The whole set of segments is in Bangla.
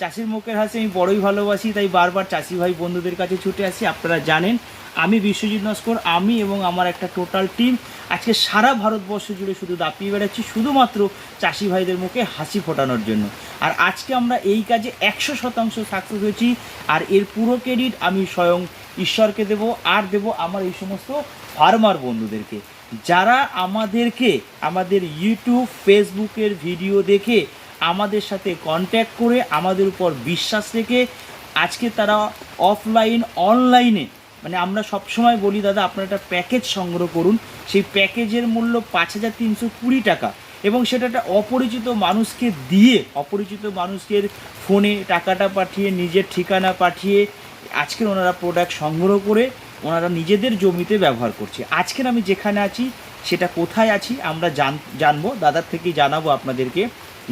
চাষির মুখের হাসি, আমি বড়ই ভালোবাসি, তাই বারবার চাষি ভাই বন্ধুদের কাছে ছুটে আসি, আপনারা জানেন। আমি বিশ্বজিৎ নস্কর, আমি এবং আমার একটা টোটাল টিম। আজকে সারা ভারতবর্ষ জুড়ে শুধু দাপিয়ে বেড়াচ্ছি, শুধুমাত্র চাষি ভাইদের মুখে হাসি ফোটানোর জন্য। আর আজকে আমরা এই কাজে একশো শতাংশ সাকসেস হয়েছি, আর এর পুরো ক্রেডিট আমি স্বয়ং ঈশ্বরকে দেব, আর দেব আমার এই সমস্ত ফার্মার বন্ধুদেরকে। যারা আমাদেরকে, আমাদের ইউটিউব ফেসবুকের ভিডিও দেখে আমাদের সাথে কন্ট্যাক্ট করে আমাদের উপর বিশ্বাস রেখে আজকে তারা অফলাইন অনলাইনে মানে আমরা সবসময় বলি, দাদা, আপনারা একটা প্যাকেজ সংগ্রহ করুন। সেই প্যাকেজের মূল্য পাঁচ হাজার তিনশো কুড়ি টাকা এবং সেটা একটা অপরিচিত মানুষকে দিয়ে, অপরিচিত মানুষকে ফোনে টাকাটা পাঠিয়ে, নিজের ঠিকানা পাঠিয়ে আজকের ওনারা প্রোডাক্ট সংগ্রহ করে ওনারা নিজেদের জমিতে ব্যবহার করছে। আজকের আমি যেখানে আছি, সেটা কোথায় আছি, আমরা জান, জানব, দাদার থেকেই জানাব আপনাদেরকে।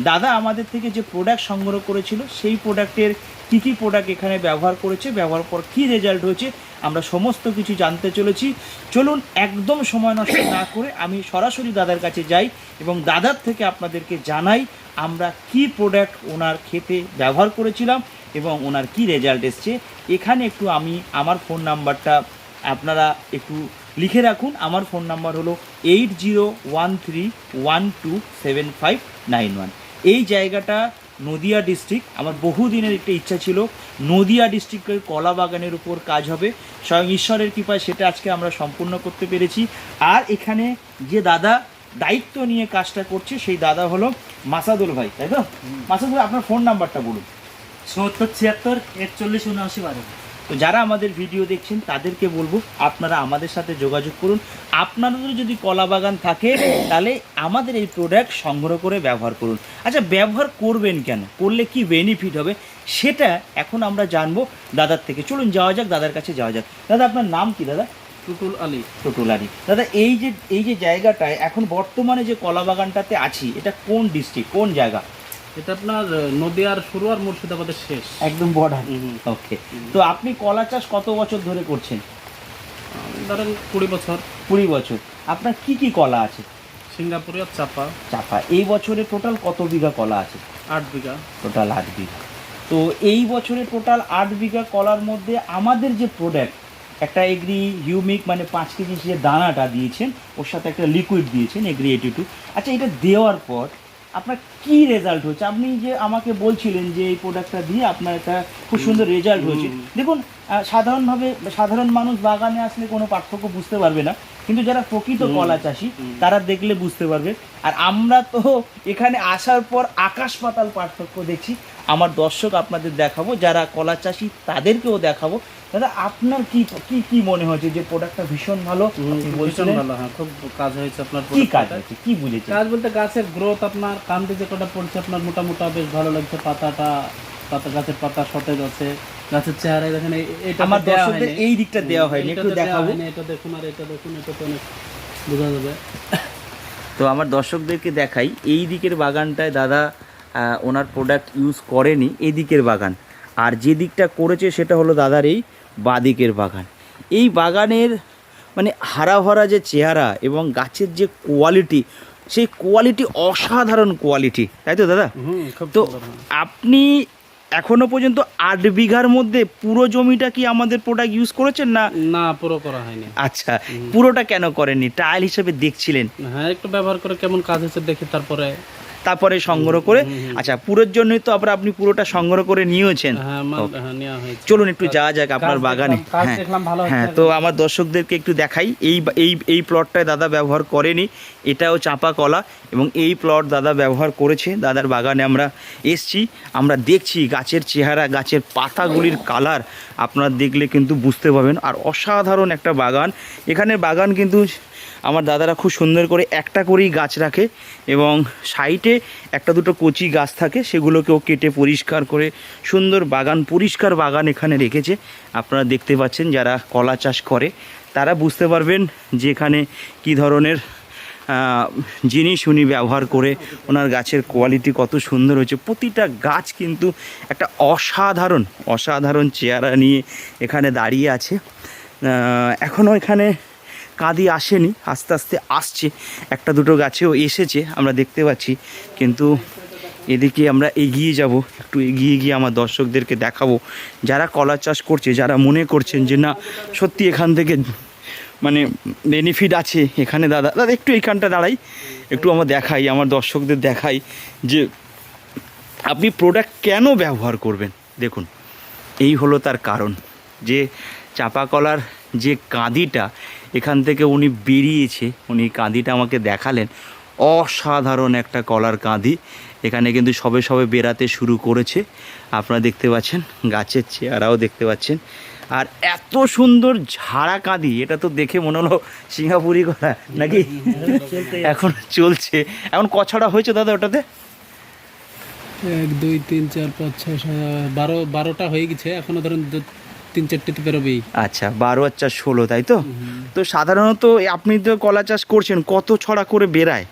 দাদা আমাদের থেকে যে প্রোডাক্ট সংগ্রহ করেছিল, সেই প্রোডাক্টের কী কী প্রোডাক্ট এখানে ব্যবহার করেছে, ব্যবহার পর কী রেজাল্ট হয়েছে, আমরা সমস্ত কিছু জানতে চলেছি। চলুন একদম সময় নষ্ট না করে আমি সরাসরি দাদার কাছে যাই এবং দাদার থেকে আপনাদেরকে জানাই আমরা কি প্রোডাক্ট ওনার খেতে ব্যবহার করেছিলাম এবং ওনার কি রেজাল্ট এসছে। এখানে একটু আমি, আমার ফোন নাম্বারটা আপনারা একটু লিখে রাখুন। আমার ফোন নাম্বার হলো eight zero one three one two seven five nine one এই জায়গাটা নদিয়া ডিস্ট্রিক্ট আমার বহুদিনের একটা ইচ্ছা ছিল নদিয়া ডিস্ট্রিক্টের কলা বাগানের উপর কাজ হবে। স্বয়ং ঈশ্বরের কৃপায় সেটা আজকে আমরা সম্পূর্ণ করতে পেরেছি। আর এখানে যে দাদা দায়িত্ব নিয়ে কাজটা করছে সেই দাদা হলো মাসাদুল ভাই তাই তো? মাসাদুল আপনার ফোন নাম্বারটা বলুন। সত্তর ছিয়াত্তর একচল্লিশ উনআশি বারো। তো যারা আমাদের ভিডিও দেখছেন তাদেরকে বলব আপনারা আমাদের সাথে যোগাযোগ করুন। আপনাদের যদি কলা বাগান থাকে তাহলে আমাদের এই প্রোডাক্ট সংগ্রহ করে ব্যবহার করুন। আচ্ছা ব্যবহার করবেন কেন? করলে কি বেনিফিট হবে? সেটা এখন আমরা জানব দাদার থেকে। চলুন যাওয়া যাক দাদার কাছে যাওয়া যাক। দাদা আপনার নাম কি দাদা? টুটুল আলী। টোটোলারি দাদা এই যে এই যে জায়গাটায় এখন বর্তমানে যে কলা বাগানটাতে আছি এটা কোন ডিস্ট্রিক্ট কোন জায়গা? এটা আপনার নদিয়ার শুরু আর মুর্শিদাবাদের শেষ। একদম বর্ডার। ওকে তো আপনি কলা চাষ কত বছর ধরে করছেন? ধরেন কুড়ি বছর। কুড়ি বছর। আপনার কি কি কলা আছে? সিঙ্গাপুরে আর চাপা। চাপা। এই বছরে টোটাল কত বিঘা কলা আছে? আট বিঘা। টোটাল আট বিঘা। তো এই বছরে টোটাল আট বিঘা কলার মধ্যে আমাদের যে প্রোডাক্ট একটা এগ্রি হিউমিক মানে পাঁচ কেজি যে দানাটা দিয়েছেন ওর সাথে একটা লিকুইড দিয়েছেন এগ্রি এইটি টু আচ্ছা এটা দেওয়ার পর আপনার কি রেজাল্ট হচ্ছে আপনি যে আমাকে বলছিলেন যে এই প্রোডাক্টটা দিয়ে আপনার একটা খুব সুন্দর রেজাল্ট হয়েছে। দেখুন সাধারণভাবে সাধারণ মানুষ বাগানে আসলে কোনো পার্থক্য বুঝতে পারবে না। কিন্তু যারা প্রকৃত কলা চাষি তারা দেখলে বুঝতে পারবে। আর আমরা তো এখানে আসার পর আকাশ পাতাল পার্থক্য দেখছি। আমার দর্শক আপনাদের দেখাবো যারা কলা চাষি তাদেরকেও দেখাবো। দাদা আপনার কি কি কি মনে হচ্ছে যে প্রোডাক্টটা ভীষণ ভালো? ভীষণ ভালো হ্যাঁ খুব কাজ হয়েছে আপনার কি কাজ product-টায়। কি বুঝেছেন? কাজ বলতে গাছের গ্রোথ আপনার কান্দি যে কটা পড়ছে আপনার মোটা মোটা বেশ ভালো লাগছে পাতাটা পাতা গাছের পাতা সতেজ আছে গাছের চেহারা দেখেন এটা আমার দর্শকদের এই দিকটা দেওয়া হয়নি একটু দেখাবো। এটা দেখুন আর এটা দেখুন এটা তো অনেক বোঝা যাবে। তো আমার দর্শকদেরকে দেখাই এই দিকের বাগানটায় দাদা আহ, ওনার প্রোডাক্ট ইউজ করেনি এই দিকের বাগান। আর যে দিকটা করেছে সেটা হলো দাদার এই বাদিকের বাগান। এই বাগানের মানে হারা ভরা যে চেহারা এবং গাছের যে কোয়ালিটি সেই কোয়ালিটি অসাধারণ কোয়ালিটি তাই তো দাদা? তো। আপনি এখনও পর্যন্ত আট বিঘার মধ্যে পুরো জমিটা কি আমাদের প্রোডাক্ট ইউজ করেছেন না? না পুরো করা হয়নি। আচ্ছা পুরোটা কেন করেননি? ট্রায়াল হিসেবে দেখছিলেন। হ্যাঁ একটু ব্যবহার করে কেমন কাজ হচ্ছে দেখি তারপরে তারপরে সংগ্রহ করে। আচ্ছা পুরোর জন্যই তো আবার আপনি পুরোটা সংগ্রহ করে নিয়েছেন। হ্যাঁ হ্যাঁ চলুন একটু যাওয়া যাক আপনার বাগানে। হ্যাঁ হ্যাঁ তো আমার দর্শকদেরকে একটু দেখাই এই এই এই প্লটটায় দাদা ব্যবহার করেনি এটাও চাপা কলা এবং এই প্লট দাদা ব্যবহার করেছে দাদার বাগানে আমরা এসছি আমরা দেখছি গাছের চেহারা গাছের পাতাগুলির কালার আপনারা দেখলে কিন্তু বুঝতে পারবেন আর অসাধারণ একটা বাগান। এখানে বাগান কিন্তু আমার দাদারা খুব সুন্দর করে একটা করেই গাছ রাখে এবং সাইডে একটা দুটো কচি গাছ থাকে, সেগুলোকেও কেটে পরিষ্কার করে সুন্দর বাগান, পরিষ্কার বাগান এখানে রেখেছে। আপনারা দেখতে পাচ্ছেন যারা কলা চাষ করে, তারা বুঝতে পারবেন যে এখানে কী ধরনের জিনিস উনি ব্যবহার করে ওনার গাছের কোয়ালিটি কত সুন্দর হয়েছে। প্রতিটা গাছ কিন্তু একটা অসাধারণ অসাধারণ চেহারা নিয়ে এখানে দাঁড়িয়ে আছে। এখনও এখানে কাঁদি আসেনি, আস্তে আস্তে আসছে। একটা দুটো গাছেও এসেছে, আমরা দেখতে পাচ্ছি। কিন্তু এদিকে আমরা এগিয়ে যাব, একটু এগিয়ে গিয়ে আমার দর্শকদেরকে দেখাবো। যারা কলা চাষ করছে, যারা মনে করছেন যে না, সত্যি এখান থেকে মানে বেনিফিট আছে, এখানে দাদা দাদা, একটু এইখানটা দাঁড়াই, একটু আমার দেখাই, আমার দর্শকদের দেখাই যে আপনি প্রোডাক্ট কেন ব্যবহার করবেন? দেখুন, এই হলো তার কারণ যে চাপা কলার যে কাঁদিটা, এখান থেকে উনি বেরিয়েছে। উনি কাঁদিটা আমাকে দেখালেন। অসাধারণ একটা কলার কাঁদি। এখানে কিন্তু সবে সবে বেরাতে শুরু করেছে। আপনারা দেখতে পাচ্ছেন, গাছের চেয়ারাও দেখতে পাচ্ছেন। আর এত সুন্দর ঝাড়া কাঁদি, এটা তো দেখে মনে হলো সিঙ্গাপুরি কলা নাকি? এখন চলছে। এখন কছড়া হয়েছে দাদা ওটাতে? এক, দুই, তিন, চার, পাঁচ, ছয় বারো, বারোটা হয়ে গেছে। এখনও ধরেন তিন চারটে তো বেরোবেই। আচ্ছা বারো আর চার ষোলো তাই তো? তো সাধারণত আপনি তো কলা চাষ করছেন কত ছড়া করে বেরায়?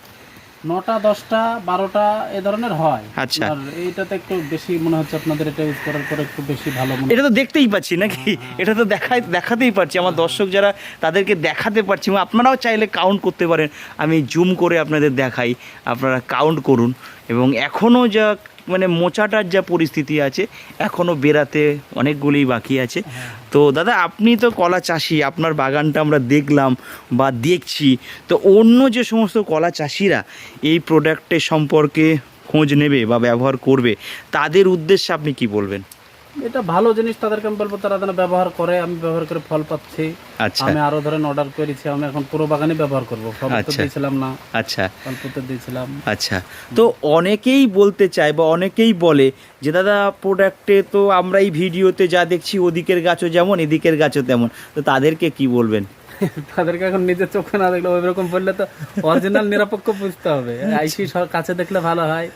নটা দশটা বারোটা এ ধরনের হয়। আচ্ছা। আর এইটাতে একটু বেশি মনে হচ্ছে আপনাদের এটা ইউজ করার পরে একটু বেশি ভালো মনে এটা তো দেখতেই পাচ্ছি নাকি? এটা তো দেখাই দেখাতেই পারছি। আমার দর্শক যারা তাদেরকে দেখাতে পারছি এবং আপনারাও চাইলে কাউন্ট করতে পারেন। আমি জুম করে আপনাদের দেখাই। আপনারা কাউন্ট করুন। এবং এখনও যা মানে মোচাটার যা পরিস্থিতি আছে এখনও বেরাতে অনেকগুলি বাকি আছে। তো দাদা, আপনি তো কলা চাষি, আপনার বাগানটা আমরা দেখলাম বা দেখছি। তো অন্য যে সমস্ত কলা চাষিরা এই প্রোডাক্টের সম্পর্কে খোঁজ নেবে বা ব্যবহার করবে, তাদের উদ্দেশ্যে আপনি কি বলবেন? এটা ভালো জিনিস তাদেরকে আমি বলব তারা যেন ব্যবহার করে আমি ব্যবহার করে ফল পাচ্ছি। আচ্ছা। আমি আরও ধরেন অর্ডার করেছি আমি এখন পুরো বাগানে ব্যবহার করব। সব তো আচ্ছা। দিয়েছিলাম না। আচ্ছা। অল্প তো দিয়েছিলাম। আচ্ছা। তো অনেকেই বলতে চায় বা অনেকেই বলে যে দাদা প্রোডাক্টে তো আমরা এই ভিডিওতে যা দেখছি ওদিকের গাছও যেমন এদিকের গাছও তেমন। তো তাদেরকে কি বলবেন? তাদেরকে এখন নিজের চোখে না দেখলে ওই রকম বললে তো অরিজিনাল নিরপেক্ষ বুঝতে হবে। আইসি কাছে দেখলে ভালো হয়।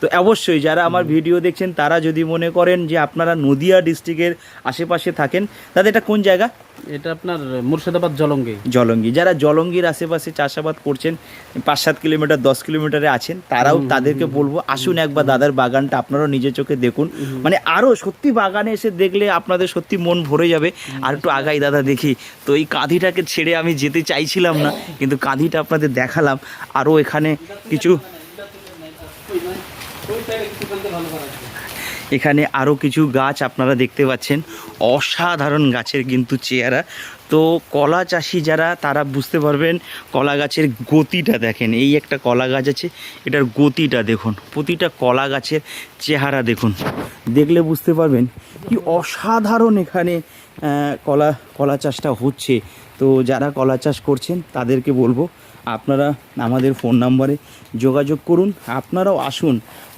তো অবশ্যই যারা আমার ভিডিও দেখছেন তারা যদি মনে করেন যে আপনারা নদিয়া ডিস্ট্রিক্টের আশেপাশে থাকেন তাদের এটা কোন জায়গা? এটা আপনার মুর্শিদাবাদ জলঙ্গি। জলঙ্গি। যারা জলঙ্গির আশেপাশে চাষাবাদ করছেন পাঁচ সাত কিলোমিটার দশ কিলোমিটারে আছেন তারাও তাদেরকে বলব আসুন একবার দাদার বাগানটা আপনারাও নিজের চোখে দেখুন। মানে আরও সত্যি বাগানে এসে দেখলে আপনাদের সত্যি মন ভরে যাবে। আর একটু আগাই দাদা দেখি। তো এই কাঁধিটাকে ছেড়ে আমি যেতে চাইছিলাম না কিন্তু কাঁধিটা আপনাদের দেখালাম। আরও এখানে কিছু এখানে আরও কিছু গাছ আপনারা দেখতে পাচ্ছেন। অসাধারণ গাছের কিন্তু চেহারা। তো কলা চাষি যারা, তারা বুঝতে পারবেন কলা গাছের গতিটা দেখেন। এই একটা কলা গাছ আছে, এটার গতিটা দেখুন। প্রতিটা কলা গাছের চেহারা দেখুন। দেখলে বুঝতে পারবেন কি অসাধারণ এখানে কলা কলা চাষটা হচ্ছে। তো যারা কলা চাষ করছেন, তাদেরকে বলব আপনারা আমাদের ফোন নাম্বারে যোগাযোগ করুন, আপনারাও আসুন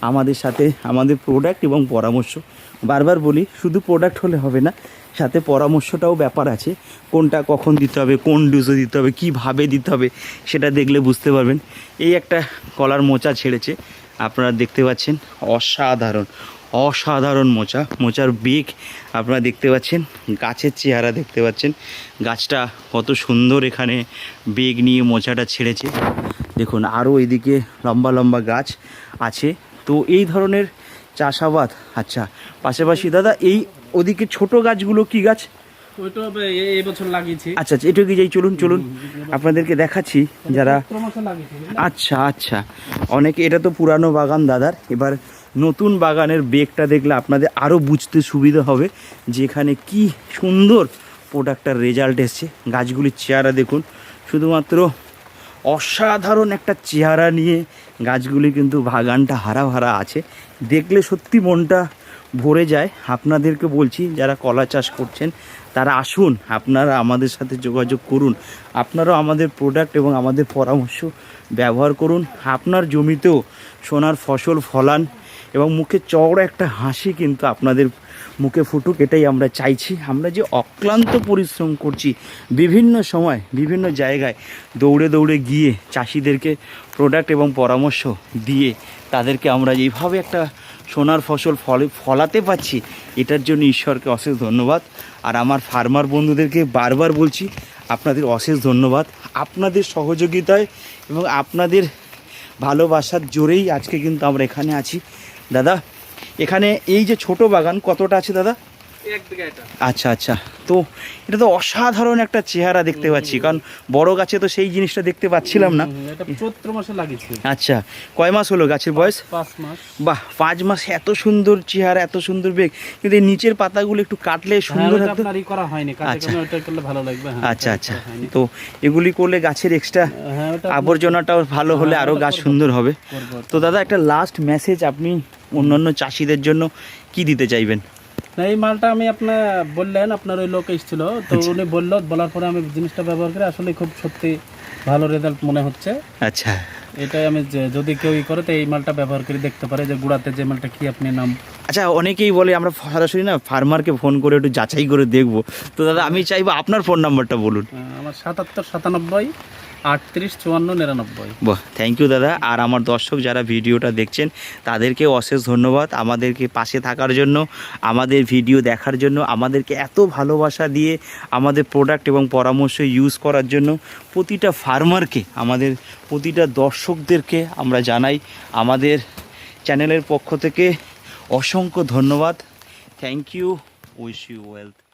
আমাদের সাথে আমাদের প্রোডাক্ট এবং পরামর্শ। বারবার বলি, শুধু প্রোডাক্ট হলে হবে না, সাথে পরামর্শটাও ব্যাপার আছে, কোনটা কখন দিতে হবে, কোন ডোজে দিতে হবে, কীভাবে দিতে হবে, সেটা দেখলে বুঝতে পারবেন। এই একটা কলার মোচা ছেড়েছে, আপনারা দেখতে পাচ্ছেন, অসাধারণ। অসাধারণ মোচা মোচার বেগ আপনারা দেখতে পাচ্ছেন গাছের চেহারা দেখতে পাচ্ছেন। গাছটা কত সুন্দর এখানে বেগ নিয়ে মোচাটা ছেড়েছে। দেখুন আরও এদিকে লম্বা লম্বা গাছ আছে। তো এই ধরনের চাষাবাদ আচ্ছা পাশাপাশি দাদা এই ওদিকে ছোট গাছগুলো কি গাছ? আচ্ছা আচ্ছা এগিয়ে যাই চলুন চলুন আপনাদেরকে দেখাচ্ছি যারা আচ্ছা আচ্ছা অনেকে এটা তো পুরানো বাগান দাদার এবার নতুন বাগানের বেগটা দেখলে আপনাদের আরও বুঝতে সুবিধা হবে যে এখানে কি সুন্দর প্রোডাক্টটার রেজাল্ট এসছে। গাছগুলির চেহারা দেখুন, শুধুমাত্র অসাধারণ একটা চেহারা নিয়ে গাছগুলি কিন্তু বাগানটা হারা হারা আছে। দেখলে সত্যি মনটা ভরে যায়। আপনাদেরকে বলছি, যারা কলা চাষ করছেন, তারা আসুন, আপনারা আমাদের সাথে যোগাযোগ করুন। আপনারাও আমাদের প্রোডাক্ট এবং আমাদের পরামর্শ ব্যবহার করুন। আপনার জমিতেও সোনার ফসল ফলান। এবং মুখে চওড়া একটা হাসি কিন্তু আপনাদের মুখে ফুটুক, এটাই আমরা চাইছি। আমরা যে অক্লান্ত পরিশ্রম করছি বিভিন্ন সময়, বিভিন্ন জায়গায় দৌড়ে দৌড়ে গিয়ে চাষিদেরকে প্রোডাক্ট এবং পরামর্শ দিয়ে তাদেরকে আমরা এইভাবে একটা সোনার ফসল ফলে, ফলাতে পারছি, এটার জন্য ঈশ্বরকে অশেষ ধন্যবাদ। আর আমার ফার্মার বন্ধুদেরকে বারবার বলছি, আপনাদের অশেষ ধন্যবাদ। আপনাদের সহযোগিতায় এবং আপনাদের ভালোবাসার জোরেই আজকে কিন্তু আমরা এখানে আছি। দাদা এখানে এই যে ছোট বাগান কতটা আছে দাদা? আচ্ছা আচ্ছা। তো এটা তো অসাধারণ একটা চেহারা দেখতে পাচ্ছি কারণ বড় গাছে তো সেই জিনিসটা দেখতে পাচ্ছিলাম না। চৈত্র মাসে লাগিয়েছি। আচ্ছা কয় মাস হলো গাছের বয়স? পাঁচ মাস। বাহ পাঁচ মাস এত সুন্দর চেহারা এত সুন্দর বেগ। কিন্তু এই নিচের পাতাগুলো একটু কাটলে হ্যাঁ, সুন্দর করা হয়নি আচ্ছা। ভালো লাগবে হ্যাঁ আচ্ছা আচ্ছা। তো এগুলি করলে গাছের এক্সট্রা হ্যাঁ আবর্জনাটাও ভালো হলে হ্যাঁ, আরও গাছ সুন্দর হবে। তো দাদা একটা লাস্ট মেসেজ আপনি অন্যান্য চাষিদের জন্য কি দিতে চাইবেন? না, এই মালটা আমি আপনার বললেন আপনার ওই লোক এসেছিল। তো আচ্ছা। উনি বলল বলার পরে আমি জিনিসটা ব্যবহার করে আসলে খুব সত্যি ভালো রেজাল্ট মনে হচ্ছে। আচ্ছা। এটাই আমি যে- যদি কেউ ই করে তো এই মালটা ব্যবহার করে দেখতে পারে যে গুড়াতে যে মালটা কি আপনি নাম। আচ্ছা অনেকেই বলে আমরা সরাসরি না ফার্মারকে ফোন করে একটু যাচাই করে দেখব। তো দাদা আমি চাইব আপনার ফোন নাম্বারটা বলুন। আমার সাতাত্তর সাতানব্বই আটত্রিশ, চুয়ান্ন, নিরানব্বই। থ্যাংক ইউ দাদা। আর আমার দর্শক যারা ভিডিওটা দেখছেন, তাদেরকে অশেষ ধন্যবাদ। আমাদেরকে পাশে থাকার জন্য, আমাদের ভিডিও দেখার জন্য, আমাদেরকে এত ভালোবাসা দিয়ে আমাদের প্রোডাক্ট এবং পরামর্শ ইউজ করার জন্য প্রতিটা ফার্মারকে আমাদের প্রতিটা দর্শকদেরকে আমরা জানাই। আমাদের চ্যানেলের পক্ষ থেকে অসংখ্য ধন্যবাদ। Thank you wish you wealth